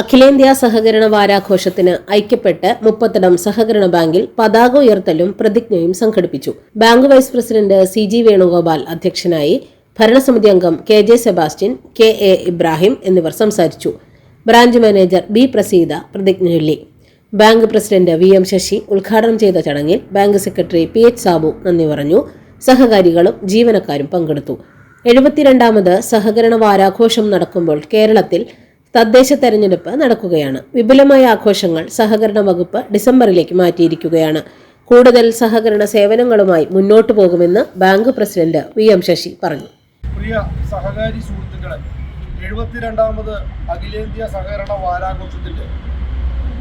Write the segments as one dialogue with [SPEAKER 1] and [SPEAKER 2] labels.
[SPEAKER 1] അഖിലേന്ത്യാ സഹകരണ വാരാഘോഷത്തിന് ഐക്യപ്പെട്ട് മുപ്പത്തടം സഹകരണ ബാങ്കിൽ പതാക ഉയർത്തലും പ്രതിജ്ഞയും സംഘടിപ്പിച്ചു bank vice president C G Venugopal അധ്യക്ഷനായി ഭരണസമിതി അംഗം K J Sebastian K A Ibrahim എന്നിവർ സംസാരിച്ചു ബ്രാഞ്ച് മാനേജർ ബി പ്രസീത പ്രതിജ്ഞ ചൊല്ലി bank president V M Sasi ഉദ്ഘാടനം ചെയ്ത ചടങ്ങിൽ bank secretary P H Sabu നന്ദി പറഞ്ഞു സഹകാരികളും ജീവനക്കാരും പങ്കെടുത്തു എഴുപത്തിരണ്ടാമത് സഹകരണ വാരാഘോഷം നടക്കുമ്പോൾ കേരളത്തിൽ തദ്ദേശ തെരഞ്ഞെടുപ്പ് നടക്കുകയാണ് വിപുലമായ ആഘോഷങ്ങൾ സഹകരണ വകുപ്പ് ഡിസംബറിലേക്ക് മാറ്റിയിരിക്കുകയാണ് കൂടുതൽ സഹകരണ സേവനങ്ങളുമായി മുന്നോട്ടു പോകുമെന്ന് bank president V M Sasi പറഞ്ഞു
[SPEAKER 2] പ്രിയ സഹകാരി സുഹൃത്തുക്കളെ എഴുപത്തിരണ്ടാമത് അഖിലേന്ത്യാ സഹകരണ വാരാഘോഷത്തിന്റെ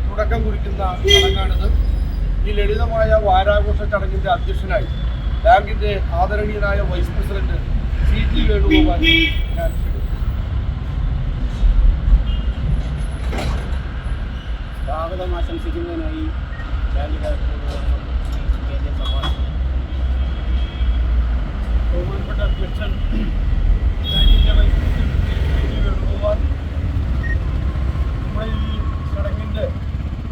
[SPEAKER 2] തുടക്കം കുറിക്കുന്ന ചടങ്ങാണിത് ഈ ലളിതമായ വാരാഘോഷ ചടങ്ങിന്റെ അധ്യക്ഷനായി ബാങ്കിന്റെ ആദരണീയനായ vice president C T Venugopal ഞാൻ സ്വാഗതം ആശംസിക്കുന്നതിനായി ചടങ്ങിൻ്റെ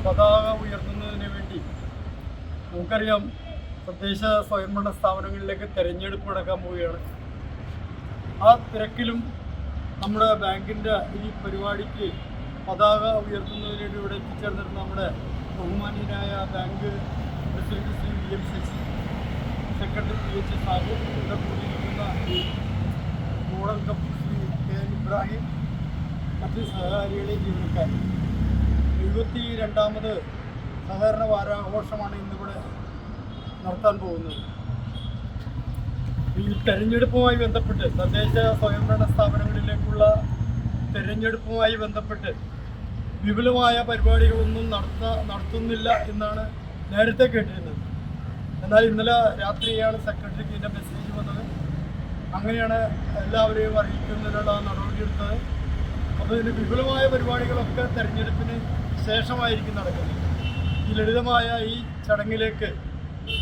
[SPEAKER 2] പതാക ഉയർത്തുന്നതിന് വേണ്ടി നമുക്കറിയാം തദ്ദേശ സ്വയംഭരണ സ്ഥാപനങ്ങളിലേക്ക് തിരഞ്ഞെടുപ്പ് നടക്കാൻ പോവുകയാണ് ആ തിരക്കിലും നമ്മുടെ ബാങ്കിൻ്റെ ഈ പരിപാടിക്ക് പതാക ഉയർത്തുന്നതിനുവേണ്ടി ഇവിടെ എത്തിച്ചേർന്നിരുന്ന നമ്മുടെ ബഹുമാനീയനായ bank president Shri V M Sasi secretary P H Sabu ഇവിടെ കൂടിയിരിക്കുന്ന model cup Shri K N Ibrahim മറ്റ് സഹകാരികളെ ജീവനക്കാർ എഴുപത്തി രണ്ടാമത് സഹകരണ വാരാഘോഷമാണ് ഇന്നിവിടെ നടത്താൻ പോകുന്നത് ഈ തെരഞ്ഞെടുപ്പുമായി ബന്ധപ്പെട്ട് തദ്ദേശ സ്വയംഭരണ സ്ഥാപനങ്ങളിലേക്കുള്ള തെരഞ്ഞെടുപ്പുമായി ബന്ധപ്പെട്ട് വിപുലമായ പരിപാടികളൊന്നും നടത്ത നടത്തുന്നില്ല എന്നാണ് നേരത്തെ കേട്ടിരുന്നത് എന്നാൽ ഇന്നലെ രാത്രിയാണ് സെക്രട്ടറിക്ക് ഇതിൻ്റെ മെസ്സേജ് വന്നത് അങ്ങനെയാണ് എല്ലാവരെയും അറിയിക്കുന്നതിനുള്ള നടപടിയെടുത്തത് അപ്പോൾ ഇതിന് വിപുലമായ പരിപാടികളൊക്കെ തെരഞ്ഞെടുപ്പിന് ശേഷമായിരിക്കും നടക്കുന്നത് ഈ ലളിതമായ ഈ ചടങ്ങിലേക്ക്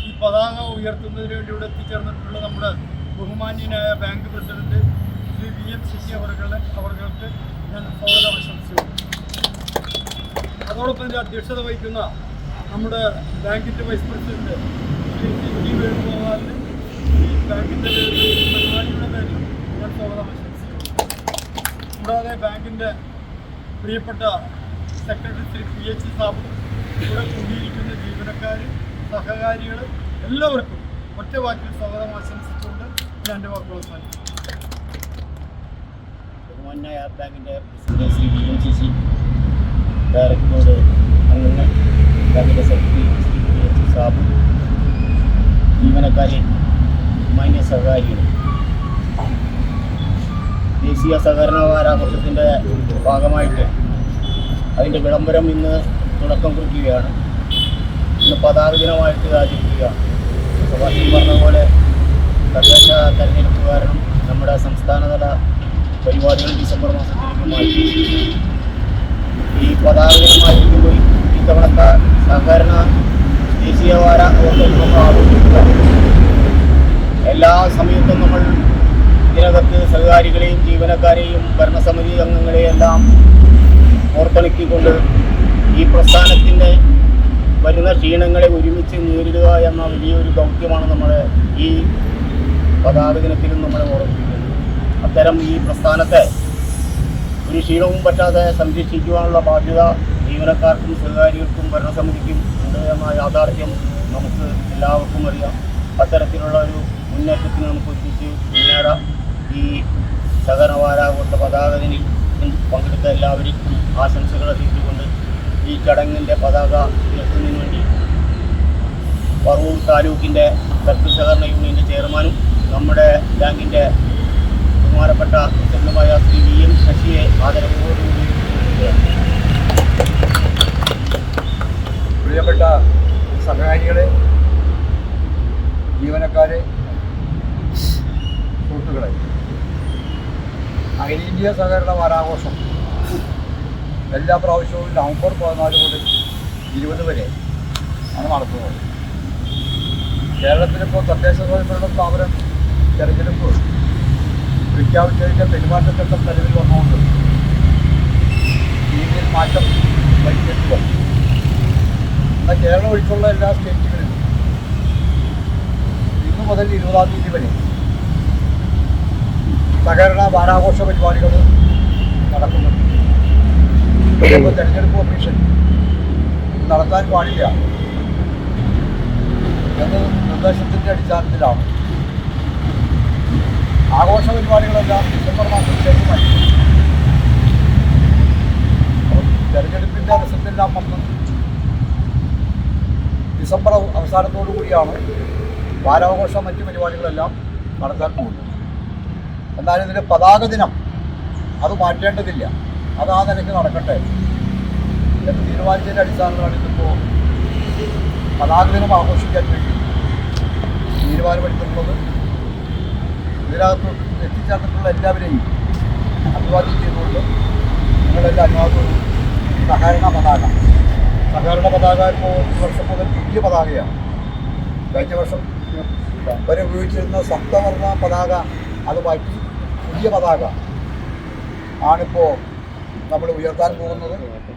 [SPEAKER 2] ഈ പതാക ഉയർത്തുന്നതിന് വേണ്ടി ഇവിടെ എത്തിച്ചേർന്നിട്ടുള്ള നമ്മുടെ ബഹുമാന്യനായ bank president Shri V M Sasi അവർക്ക് ഞാൻ സ്വാഗതം ആശംസിക്കുന്നു അതോടൊപ്പം അധ്യക്ഷത വഹിക്കുന്ന നമ്മുടെ ബാങ്കിൻ്റെ വൈസ് പ്രസിഡന്റ് ശ്രീ ജി വേണുഗോപാലിന് ഈ ബാങ്കിൻ്റെ പരിപാടിയുടെ പേരിൽ ഞാൻ സ്വാഗതം ആശംസിക്കുന്നു കൂടാതെ ബാങ്കിൻ്റെ പ്രിയപ്പെട്ട secretary Shri P H Sabu ഇവിടെ കൂടിയിരിക്കുന്ന ജീവനക്കാർ സഹകാരികൾ എല്ലാവർക്കും ഒറ്റ വാക്കിൽ സ്വാഗതം ആശംസിച്ചുകൊണ്ട് ഞാൻ എൻ്റെ വാക്കുകൾ സാധിക്കും
[SPEAKER 3] ബഹുമാന്യ ബാങ്കിൻ്റെ president Shri B M C C ഡയറക്ടറോട് അങ്ങനെ അംഗങ്ങൾ കമ്മിറ്റി സെക്രട്ടറി സാബു ജീവനക്കാരി മാന്യ സഹകാരി ദേശീയ സഹകരണ വാരാഘോഷത്തിൻ്റെ ഭാഗമായിട്ട് അതിൻ്റെ വിളംബരം ഇന്ന് തുടക്കം കുറിക്കുകയാണ് ഇന്ന് പതാക ദിനമായിട്ട് ആചരിക്കുകയാണ് സുഭാഷ് പറഞ്ഞ പോലെ തദ്ദേശ തെരഞ്ഞെടുപ്പ് കാരണം നമ്മുടെ സംസ്ഥാനതല പരിപാടികൾ ഡിസംബർ മാസത്തിലേക്ക് മാറ്റി ഈ പതാകമായിരിക്കുമ്പോൾ ഇത്തവണത്തെ സഹകരണ ദേശീയവാര ഓട്ടം എല്ലാ സമയത്തും നമ്മൾ ഇതിനകത്ത് സഹകാരികളെയും ജീവനക്കാരെയും ഭരണസമിതി അംഗങ്ങളെയെല്ലാം എല്ലാം ഓർത്തിണക്കിക്കൊണ്ട് ഈ പ്രസ്ഥാനത്തിൻ്റെ വരുന്ന ക്ഷീണങ്ങളെ ഒരുമിച്ച് നേരിടുക എന്ന വലിയൊരു ദൗത്യമാണ് നമ്മൾ ഈ പതാക ദിനത്തിലും നമ്മളെ ഓർമ്മിപ്പിക്കുന്നത് അത്തരം ഈ പ്രസ്ഥാനത്തെ ഒരു ക്ഷീണവും പറ്റാതെ സംരക്ഷിക്കുവാനുള്ള ബാധ്യത ജീവനക്കാർക്കും സ്വകാര്യർക്കും ഭരണസമിതിക്കും ഉണ്ട് എന്ന യാഥാർത്ഥ്യം നമുക്ക് എല്ലാവർക്കും അറിയാം അത്തരത്തിലുള്ള ഒരു മുന്നേറ്റത്തിന് നമുക്ക് ഒരുമിച്ച് മുന്നേറാം ഈ സഹകരണ വാരാഘോഷ പതാകതിനിൽ പങ്കെടുത്ത എല്ലാവരും ആശംസകൾ അറിയിച്ചുകൊണ്ട് ഈ ചടങ്ങിൻ്റെ പതാക ഉയർത്തുന്നതിന് വേണ്ടി പറവൂർ താലൂക്കിൻ്റെ തെക്ക് സഹകരണ യൂണിയൻ്റെ ചെയർമാനും നമ്മുടെ ബാങ്കിൻ്റെ ബഹുമാനപ്പെട്ട അംഗമായ ശ്രീ വി എം ശശിയെ ആദരവോടുകൂടി പ്രിയപ്പെട്ട സഹായികളെ ജീവനക്കാരെ സുഹൃത്തുക്കളെ അഖിലേന്ത്യാ സഹകരണ വാരാഘോഷം എല്ലാ പ്രാവശ്യവും നവംബർ പതിനാല് മുതൽ ഇരുപത് വരെ ആണ് നടത്തുന്നത് കേരളത്തിലിപ്പോൾ തദ്ദേശ സ്വയംഭരണ സ്ഥാപനം തെരഞ്ഞെടുപ്പ് പ്രഖ്യാപിച്ചതിൻ്റെ പെരുമാറ്റച്ചട്ടം നിലവിൽ വന്നുകൊണ്ട് രീതിയിൽ മാറ്റം വൈകിട്ട് എന്നാൽ കേരളം ഒഴിച്ചുള്ള എല്ലാ സ്റ്റേറ്റുകളിലും ഇന്ന് മുതൽ ഇരുപതാം തീയതി വരെ സഹകരണ വാരാഘോഷ പരിപാടികൾ നടക്കുന്നുണ്ട് തെരഞ്ഞെടുപ്പ് കമ്മീഷൻ നടത്താൻ പാടില്ല എന്ന നിർദ്ദേശത്തിൻ്റെ അടിസ്ഥാനത്തിലാണ് ആഘോഷ പരിപാടികളെല്ലാം ഡിസംബർ മാസത്തിലേക്ക് മാറ്റി തെരഞ്ഞെടുപ്പിൻ്റെ റിസൾട്ടെല്ലാം വന്ന് ഡിസംബർ അവസാനത്തോടു കൂടിയാണ് വാരാഘോഷം മറ്റു പരിപാടികളെല്ലാം നടത്താൻ പോകുന്നത് എന്നാൽ ഇതിന്റെ പതാക ദിനം അത് മാറ്റേണ്ടതില്ല അത് ആ നിലയ്ക്ക് നടക്കട്ടെ എന്ന് തീരുമാനിച്ചതിന്റെ അടിസ്ഥാനത്തിലാണ് ഇതിപ്പോ പതാക ദിനം ആഘോഷിക്കാൻ വേണ്ടി തീരുമാനമെടുത്തിട്ടുള്ളത് ഇതിനകത്തോട്ട് എത്തിച്ചേർന്നിട്ടുള്ള എല്ലാവരെയും അഭിവാദ്യം ചെയ്തുകൊണ്ട് നിങ്ങളെല്ലാം അനുവാദവും സഹകരണ പതാക സഹകരണ പതാക ഇപ്പോൾ ഈ വർഷം മുതൽ പുതിയ പതാകയാണ് കഴിഞ്ഞ വർഷം വരെ ഉപയോഗിച്ചിരുന്ന സപ്തവർണ പതാക അത് മാറ്റി പുതിയ പതാക ആണിപ്പോൾ നമ്മൾ ഉയർത്താൻ പോകുന്നത്